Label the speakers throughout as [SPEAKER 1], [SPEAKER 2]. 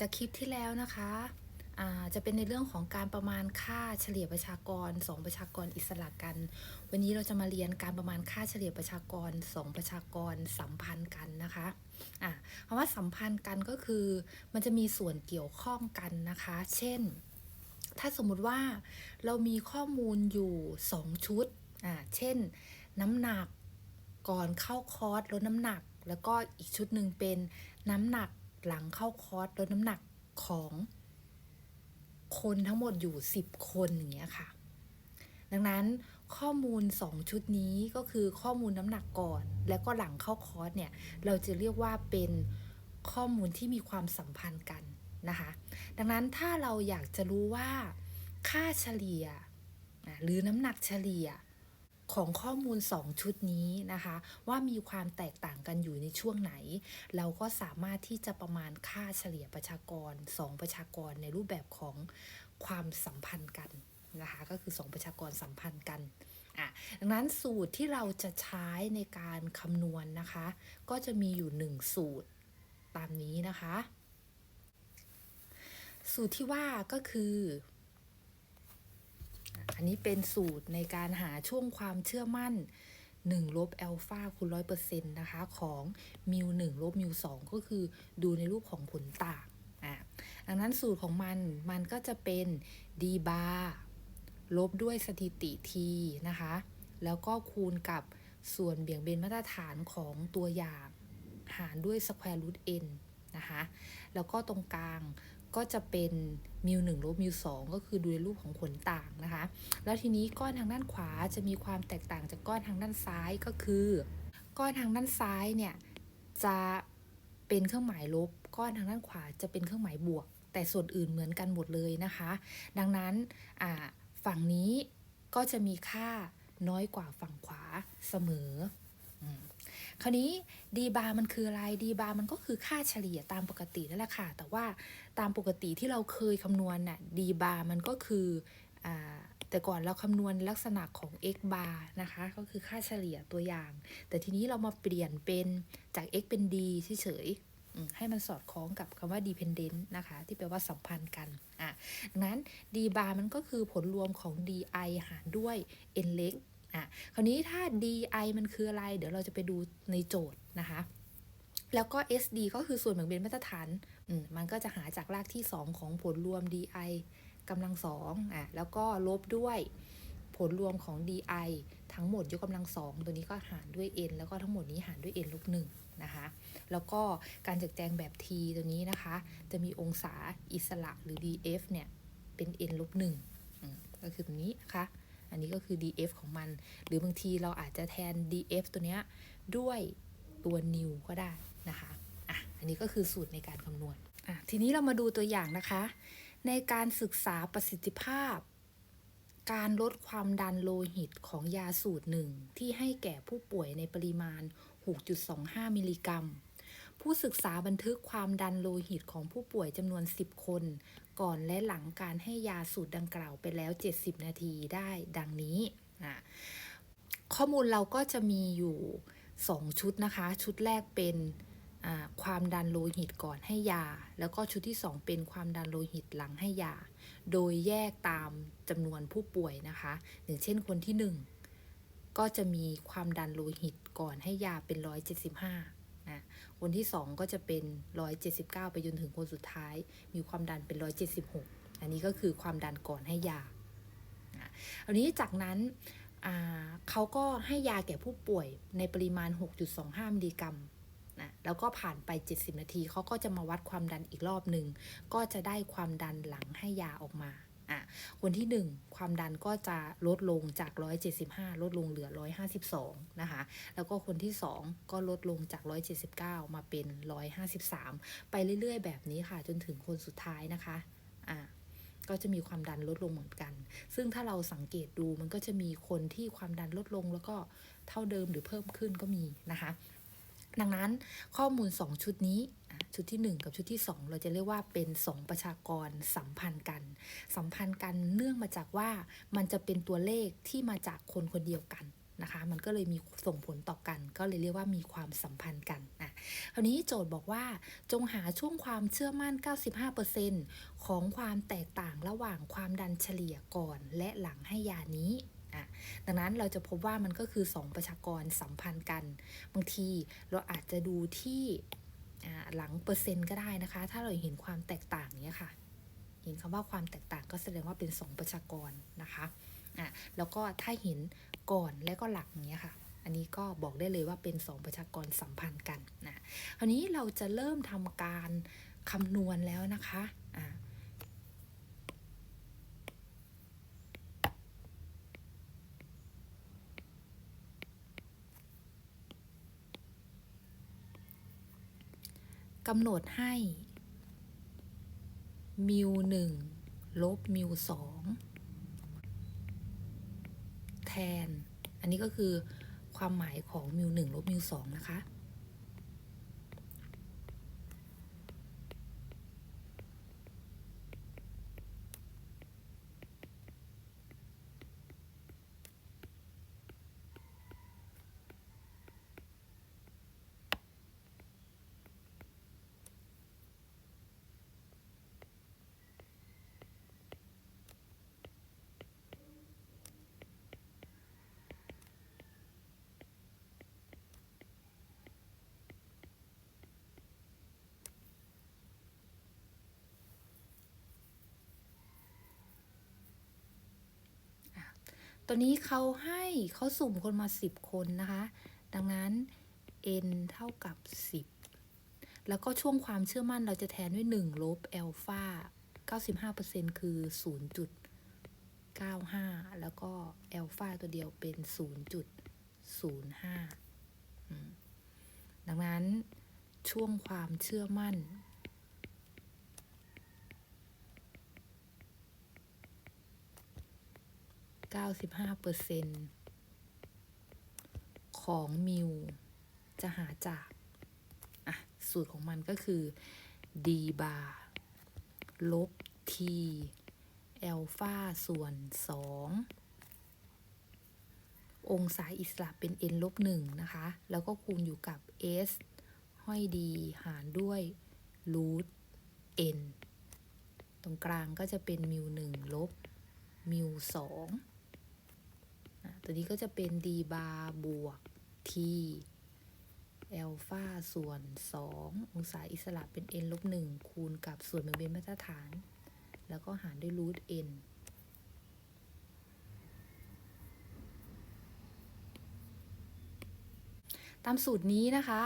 [SPEAKER 1] จากคลิปที่แล้วนะคะอ่าจะเป็นในเรื่องของการประมาณค่าเฉลี่ยประชากร 2 ประชากรอิสระกัน วันนี้เราจะมาเรียนการประมาณค่าเฉลี่ยประชากร 2 ประชากรสัมพันธ์กันนะคะอะคำว่าสัมพันธ์กันก็คือ มันจะมีส่วนเกี่ยวข้องกันนะคะ เช่น ถ้าสมมุติว่าเรามีข้อมูลอยู่ 2 ชุดอ่าเช่น น้ำหนักก่อนเข้าคอร์สลดน้ำหนัก แล้วก็อีกชุดหนึ่งเป็นน้ำหนัก หลังเข้าคอร์สลดน้ำหนักของคนทั้งหมดอยู่ 10 คนอย่างเงี้ยค่ะ ดังนั้นข้อมูล 2 ชุดนี้ก็คือข้อมูลน้ำหนักก่อน แล้วก็หลังเข้าคอร์สเนี่ย เราจะเรียกว่าเป็นข้อมูลที่มีความสัมพันธ์กันนะคะ ดังนั้นถ้าเราอยากจะรู้ว่าค่าเฉลี่ยหรือน้ำหนักเฉลี่ย ของข้อมูล 2 ชุดนี้นะคะ ว่ามีความแตกต่างกันอยู่ในช่วงไหน เราก็สามารถที่จะประมาณค่าเฉลี่ยประชากร 2 ประชากรในรูปแบบของความสัมพันธ์กันนะคะ ก็คือ 2 ประชากรสัมพันธ์กันอะดังนั้นสูตรที่เราจะใช้ในการคำนวณนะคะ ก็จะมีอยู่ 1 สูตรตามนี้นะคะ สูตรที่ว่าก็คือ อันนี้เป็นสูตรในการหาช่วงความเชื่อมั่น1ลบอัลฟาคูณร้อยเปอร์เซ็นต์นะคะ ของมิว1ลบมิว2ก็คือดูในรูปของผลต่างอะดังนั้นสูตรของมันมันก็จะเป็น d บาร์ลบด้วยสถิติ t นะคะ แล้วก็คูณกับส่วนเบี่ยงเบนมาตรฐานของตัวอย่าง หารด้วย square root n นะคะ แล้วก็ตรงกลาง ก็จะเป็นมิวหนึ่งลบมิวสองก็คือดูในรูปของขนต่างนะคะ แล้วทีนี้ก้อนทางด้านขวาจะมีความแตกต่างจากก้อนทางด้านซ้ายก็คือ ก้อนทางด้านซ้ายเนี่ยจะเป็นเครื่องหมายลบ ก้อนทางด้านขวาจะเป็นเครื่องหมายบวก แต่ส่วนอื่นเหมือนกันหมดเลยนะคะ ดังนั้นฝั่งนี้ก็จะมีค่าน้อยกว่าฝั่งขวาเสมอ คราวนี้ d บาร์มันคืออะไร d บาร์มันก็คือค่าเฉลี่ยตามปกตินั่นแหละค่ะ แต่ว่าตามปกติที่เราเคยคำนวณน่ะ d บาร์มันก็คืออ่าแต่ก่อนเราคำนวณลักษณะของ x bar นะคะ ก็คือค่าเฉลี่ยตัวอย่าง แต่ทีนี้เรามาเปลี่ยนเป็นจาก x เป็น d เฉยๆให้มันสอดคล้องกับคำว่า dependent นะคะ ที่แปลว่าสัมพันธ์กันอะดังนั้น d bar มันก็คือผลรวมของ di หารด้วย n เล็ก อะคราวนี้ถ้า di มันคืออะไร เดี๋ยวเราจะไปดูในโจทย์นะคะ แล้วก็ sd ก็คือส่วนแบ่งเบนมาตรฐานอืมมันก็จะหาจากรากที่ 2 ของผลรวม di กำลังสองอะแล้วก็ลบด้วยผลรวมของ di ทั้งหมดยกกำลังสองตัวนี้ก็หารด้วย n แล้วก็ทั้งหมดนี้หารด้วย n ลบหนึ่งนะคะแล้วก็การจัดแจงแบบ t ตัวนี้นะคะ จะมีองศาอิสระหรือ df เนี่ยเป็น n ลบหนึ่งก็คือตรงนี้นะคะ อันนี้ก็คือ df ของมัน หรือบางทีเราอาจจะแทน df ตัวเนี้ยด้วยตัว new ก็ได้นะคะอะอันนี้ก็คือสูตรในการคำนวณอะทีนี้เรามาดูตัวอย่างนะคะ ในการศึกษาประสิทธิภาพ การลดความดันโลหิตของยาสูตรหนึ่งที่ให้แก่ผู้ป่วยในปริมาณ 6.25 มิลลิกรัมผู้ศึกษาบันทึกความดันโลหิตของผู้ป่วยจำนวน 10 คน ก่อนและหลังการให้ยาสูตรดังกล่าวไปแล้ว 70 นาทีได้ดังนี้อะข้อมูลเราก็จะมีอยู่ 2 ชุดนะคะ ชุดแรกเป็นความดันโลหิตก่อนให้ยา แล้วก็ชุดที่ 2 เป็นความดันโลหิตหลังให้ยา โดยแยกตามจำนวนผู้ป่วยนะคะอย่างเช่นคนที่ 1 ก็จะมีความดันโลหิตก่อนให้ยาเป็น 175 คนที่ 2 ก็จะเป็น 179 ไปจนถึงคนสุดท้าย มีความดันเป็น 176 อันนี้ก็คือความดันก่อนให้ยาอันนี้จากนั้นเขาก็ให้ยาแก่ผู้ป่วยในปริมาณ 6.25 มิลลิกรัมนะแล้วก็ผ่านไป 70 นาทีเขาก็จะมาวัดความดันอีกรอบหนึ่ง ก็จะได้ความดันหลังให้ยาออกมา อะคนที่ 1 ความดันก็จะลดลงจาก 175 ลดลงเหลือ 152 นะคะ แล้วก็คนที่ 2 ก็ลดลงจาก 179 มาเป็น 153 ไปเรื่อย ๆ แบบนี้ค่ะ จนถึงคนสุดท้ายนะคะอะก็จะมีความดันลดลงเหมือนกัน ซึ่งถ้าเราสังเกตดูมันก็จะมีคนที่ความดันลดลงแล้วก็เท่าเดิมหรือเพิ่มขึ้นก็มีนะคะ ดังนั้นข้อมูล 2 ชุดนี้ชุดที่ 1 กับชุดที่ 2 เราจะเรียกว่าเป็น 2 ประชากรสัมพันธ์กัน สัมพันธ์กันเนื่องมาจากว่ามันจะเป็นตัวเลขที่มาจากคนคนเดียวกันนะคะมันก็เลยมีส่งผลต่อกัน ก็เลยเรียกว่ามีความสัมพันธ์กันนะคราวนี้โจทย์บอกว่าจงหาช่วงความเชื่อมั่น 95%ของความแตกต่างระหว่างความดันเฉลี่ยก่อนและหลังให้ยานี้ อะดังนั้นเราจะพบว่ามันก็คือ 2 ประชากรสัมพันธ์กัน บางทีเราอาจจะดูที่หลังเปอร์เซ็นต์ก็ได้นะคะ ถ้าเราเห็นความแตกต่างเนี้ยค่ะ เห็นคำว่าความแตกต่างก็แสดงว่าเป็น 2 ประชากรนะคะอะแล้วก็ถ้าเห็นก่อนและก็หลังเนี้ยค่ะ อันนี้ก็บอกได้เลยว่าเป็น 2 ประชากรสัมพันธ์กันนะคราวนี้เราจะเริ่มทำการคำนวณแล้วนะคะ กำหนดให้มิวหนึ่งลบมิวสองแทน อันนี้ก็คือความหมายของมิวหนึ่งลบมิวสองนะคะ ตัวนี้เขาให้เขาสุ่มคนมา 10 คนนะคะ ดังนั้น n เท่ากับ 10 แล้วก็ช่วงความเชื่อมั่นเราจะแทนด้วย 1 ลบอัลฟา95%คือ 0.95 แล้วก็อัลฟาตัวเดียวเป็น 0.05 ดังนั้นช่วงความเชื่อมั่น 95%ของมิวจะหาจาก อะ สูตรของมันก็คือ d บาร์ลบ t อัลฟาส่วน 2 องศาอิสระเป็น n ลบ1นะคะ แล้วก็คูณอยู่กับ s ห้อย d หารด้วยรูท n ตรงกลางก็จะเป็นมิว1ลบมิว2อะ ตัวนี้ก็จะเป็น d บาร์บวก t อัลฟาส่วน 2 องศาอิสระเป็น n ลบ1คูณกับส่วนแบ่งเป็นมาตรฐาน แล้วก็หารด้วยรูท n ตามสูตรนี้นะคะ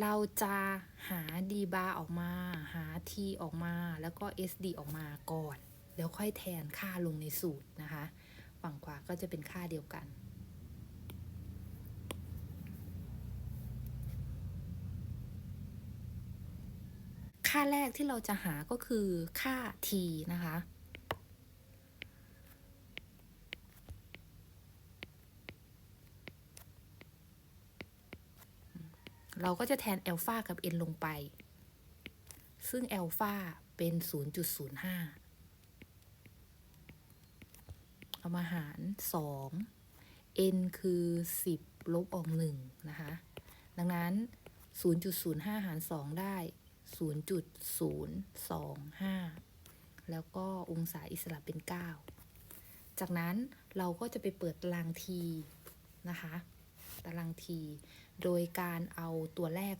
[SPEAKER 1] เราจะหา d บาร์ออกมา หา t ออกมา แล้วก็ sd ออกมาก่อน แล้วค่อยแทนค่าลงในสูตรนะคะ ฝั่งขวาก็จะเป็นค่าเดียวกัน ค่าแรกที่เราจะหาก็คือค่า t นะคะ เราก็จะแทนอัลฟากับ n ลงไป ซึ่งอัลฟาเป็น 0.05 เอามาหาร 2 n คือ 10 ลบออก1นะคะ ดังนั้น 0.05 หาร 2 ได้ 0.025 แล้วก็องศาอิสระเป็น 9 จากนั้นเราก็จะไปเปิดตารางทีนะคะ ตารางที โดยการเอาตัวแรก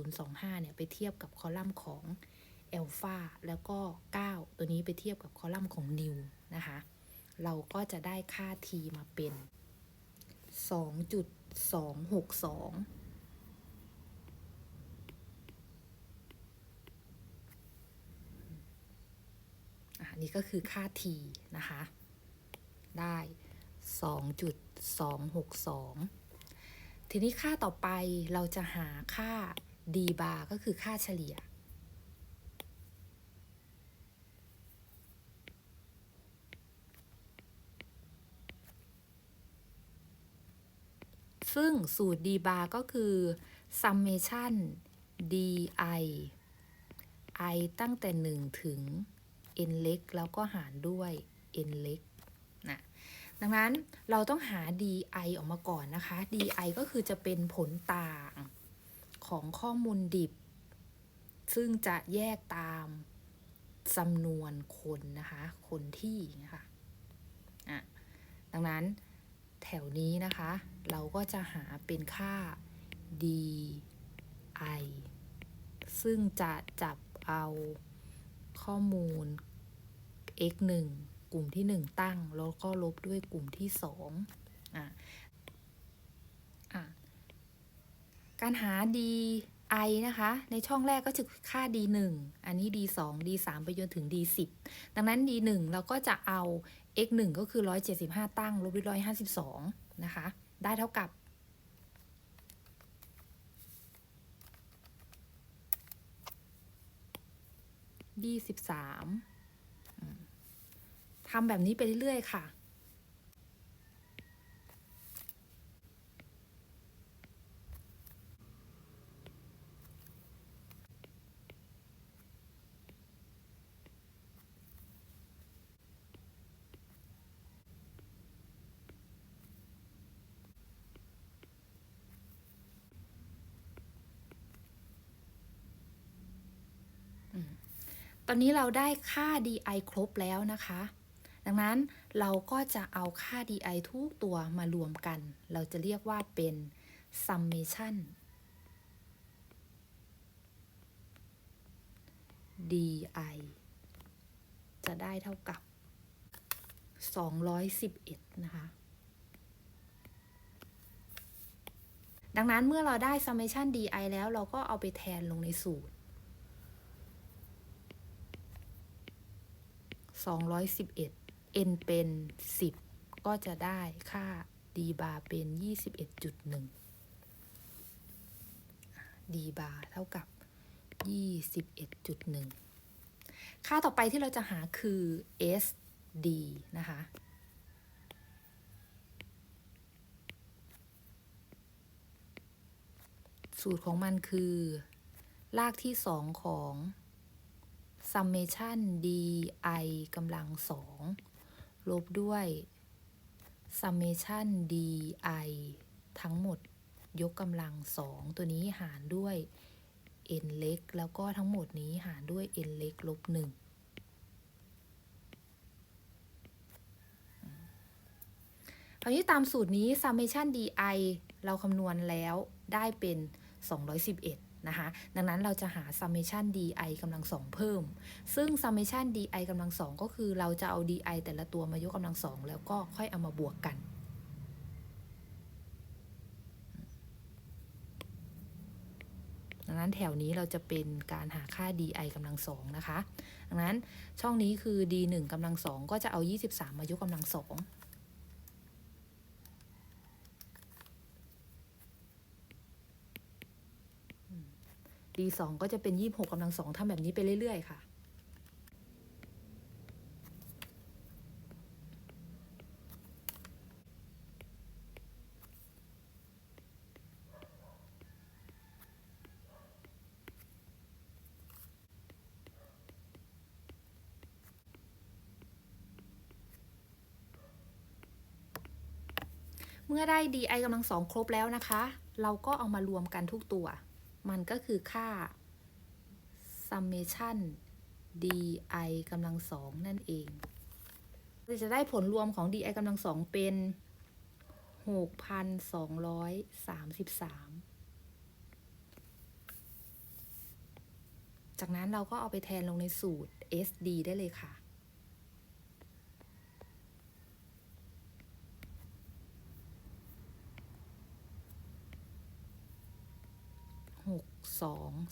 [SPEAKER 1] 0.025 เนี่ย ไปเทียบกับคอลัมน์ของเอลฟาแล้วก็ 9 ตัวนี้ไปเทียบกับคอลัมน์ของนิวนะคะ เราก็จะได้ค่า t มาเป็น 2.262อะนี่ก็คือค่า t นะคะ ได้ 2.262 ทีนี้ค่าต่อไปเราจะหาค่า d bar ก็คือค่าเฉลี่ย ซึ่งสูตร d bar ก็คือ summation di i ตั้งแต่ 1 ถึง n เล็ก แล้วก็หารด้วย n เล็กนะดังนั้นเราต้องหา di ออกมาก่อนนะคะ di ก็คือจะเป็นผลต่างของข้อมูลดิบ ซึ่งจะแยกตามจำนวนคนนะคะ คนที่นะคะะดังนั้นแถวนี้นะคะ เราก็จะหาเป็นค่า di ซึ่งจะจับเอาข้อมูล x 1กลุ่มที่ 1 ตั้ง แล้วก็ลบด้วยกลุ่มที่2อะอะการหา d i นะคะ ในช่องแรกก็จะค่า d 1อันนี้ d 2 d 3ไปจนถึง d 10ดังนั้น d 1เราก็จะเอา x 1ก็คือ 175 ตั้ง ลบด้วย152 นะคะ ได้เท่ากับ ยี่สิบสามทำแบบนี้ไปเรื่อยๆค่ะ ตอนนี้เราได้ค่า di ครบแล้วนะคะ ดังนั้นเราก็จะเอาค่า di ทุกตัวมารวมกัน เราจะเรียกว่าเป็น summation di จะได้เท่ากับ 211 นะคะ ดังนั้นเมื่อเราได้ summation di แล้วเราก็เอาไปแทนลงในสูตร 211 n เป็น 10 ก็จะได้ค่า d bar เป็น 21.1 d bar เท่ากับ 21.1 ค่าต่อไปที่เราจะหาคือ sd นะคะสูตรของมันคือ รากที่2ของ summation di กำลังสองลบด้วย summation di ทั้งหมดยกกำลังสองตัวนี้หารด้วย n เล็ก แล้วก็ทั้งหมดนี้หารด้วย n เล็กลบหนึ่งคราวนี้ตามสูตรนี้ summation di เราคำนวณแล้วได้เป็น 211 นะคะ ดังนั้นเราจะหา summation di กำลังสองเพิ่ม ซึ่ง summation di กำลังสองก็คือเราจะเอา di แต่ละตัวมายกกำลังสองแล้วก็ค่อยเอามาบวกกันดังนั้นแถวนี้เราจะเป็นการหาค่า di กำลังสองนะคะ ดังนั้นช่องนี้คือ d 1กำลังสองก็จะเอา 23 มายกกำลังสอง d 2ก็จะเป็น26กำลังสองทำแบบนี้ไปเรื่อย ๆ ค่ะ เมื่อได้ di กำลังสองครบแล้วนะคะ เราก็เอามารวมกันทุกตัว มันก็คือค่า summation di กำลังสองนั่นเองเราจะได้ผลรวมของ di กำลังสองเป็น 6,233 จากนั้นเราก็เอาไปแทนลงในสูตร SD ได้เลยค่ะ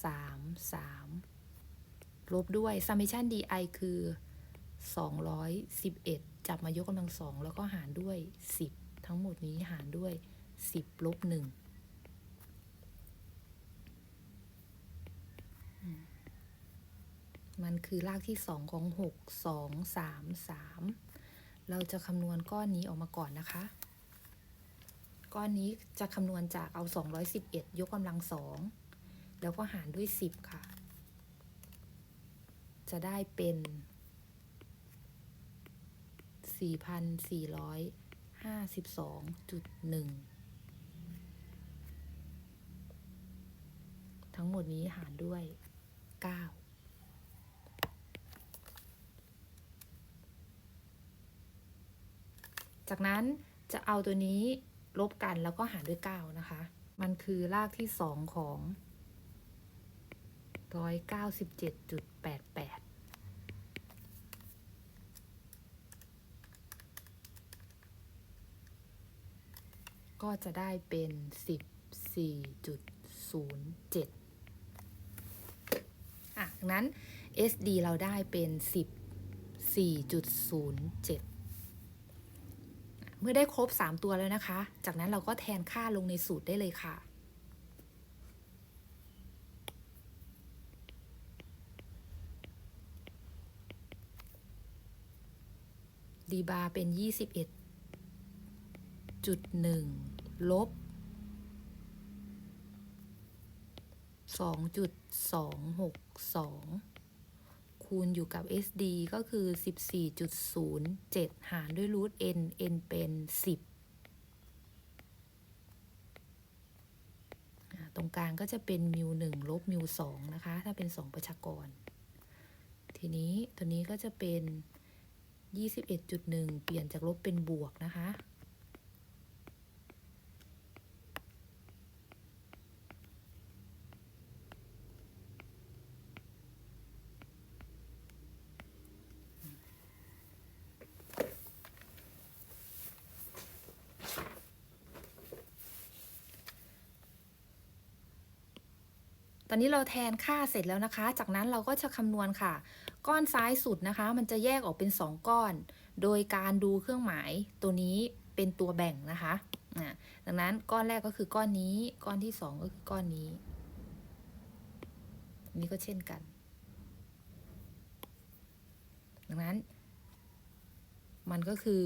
[SPEAKER 1] 3 3 ลบด้วย summation di คือ 211 จับมายกกำลังสองแล้วก็หารด้วย 10 ทั้งหมดนี้หารด้วย 10ลบ1มันคือรากที่ 2 ของ 6 2 3 3 เราจะคำนวณก้อนนี้ออกมาก่อนนะคะ ก้อนนี้จะคำนวณจากเอา 211 ยกกำลังสอง แล้วก็หารด้วย 10 ค่ะ จะได้เป็น 4,400ห้าสิบสองจุดหนึ่งทั้งหมดนี้หารด้วยเก้าจากนั้นจะเอาตัวนี้ลบกันแล้วก็หารด้วยเก้านะคะ มันคือรากที่สองของ ร้อยเก้าสิบเจ็ดจุดแปดแปดก็จะได้เป็น14.07อะดังนั้น SD เราได้เป็น14.07เมื่อได้ครบ 3 ตัวแล้วนะคะ จากนั้นเราก็แทนค่าลงในสูตรได้เลยค่ะ ดีบาเป็น 21จุดหนึ่งลบสองจุดสองหกสองคูณอยู่กับ SD ก็คือ 14.07 หารด้วยรูท n n เป็น 10ตรงกลางก็จะเป็นมิว1ลบมิว2นะคะ ถ้าเป็น2ประชากร ทีนี้ตัวนี้ก็จะเป็น 21.1 เปลี่ยนจากลบเป็นบวกนะคะ ตอนนี้เราแทนค่าเสร็จแล้วนะคะ จากนั้นเราก็จะคำนวณค่ะ ก้อนซ้ายสุดนะคะ มันจะแยกออกเป็น 2 ก้อน โดยการดูเครื่องหมายตัวนี้เป็นตัวแบ่งนะคะอะดังนั้นก้อนแรกก็คือก้อนนี้ ก้อนที่ 2 ก็คือก้อนนี้ นี่ก็เช่นกัน ดังนั้น มันก็คือ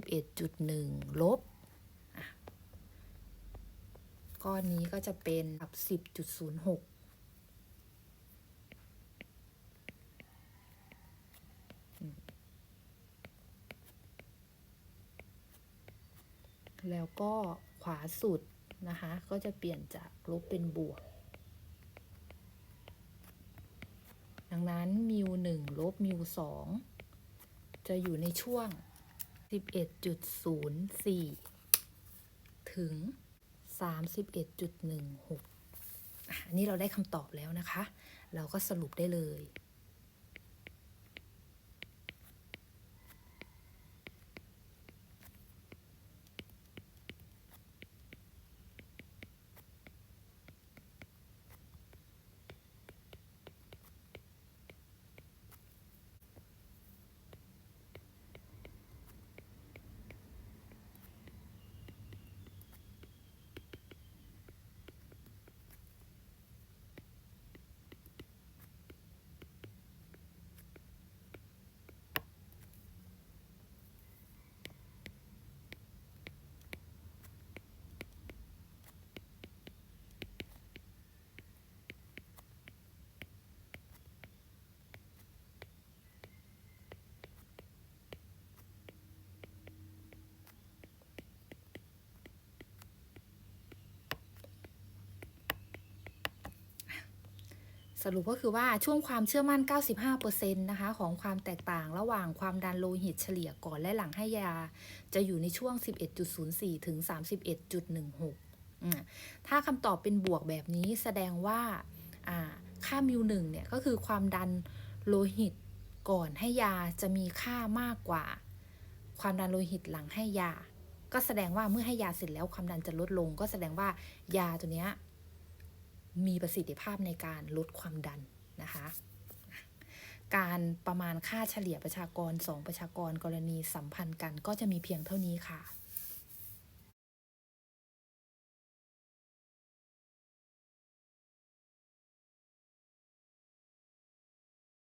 [SPEAKER 1] 21.1 ลบก้อนนี้ก็จะเป็นกับ10.06 แล้วก็ขวาสุดนะคะ ก็จะเปลี่ยนจากลบเป็นบวก ดังนั้นมิวหนึ่งลบมิวสองจะอยู่ในช่วง 11.04 ถึง 31.16อะอันนี้เราได้คำตอบแล้วนะคะ เราก็สรุปได้เลย สรุปก็คือว่าช่วงความเชื่อมั่น 95%นะคะของความแตกต่างระหว่างความดันโลหิตเฉลี่ยก่อนและหลังให้ยา จะอยู่ในช่วง 11.04 ถึง 31.16 ถ้าคำตอบเป็นบวกแบบนี้แสดงว่าอ่าค่ามิวหนึ่งเนี่ยก็คือความดันโลหิตก่อนให้ยาจะมีค่ามากกว่า ความดันโลหิตหลังให้ยา ก็แสดงว่าเมื่อให้ยาเสร็จแล้วความดันจะลดลง ก็แสดงว่ายาตัวเนี้ย มีประสิทธิภาพในการลดความดันนะคะการประมาณค่าเฉลี่ยประชากร 2 ประชากรกรณีสัมพันธ์กันก็จะมีเพียงเท่านี้ค่ะ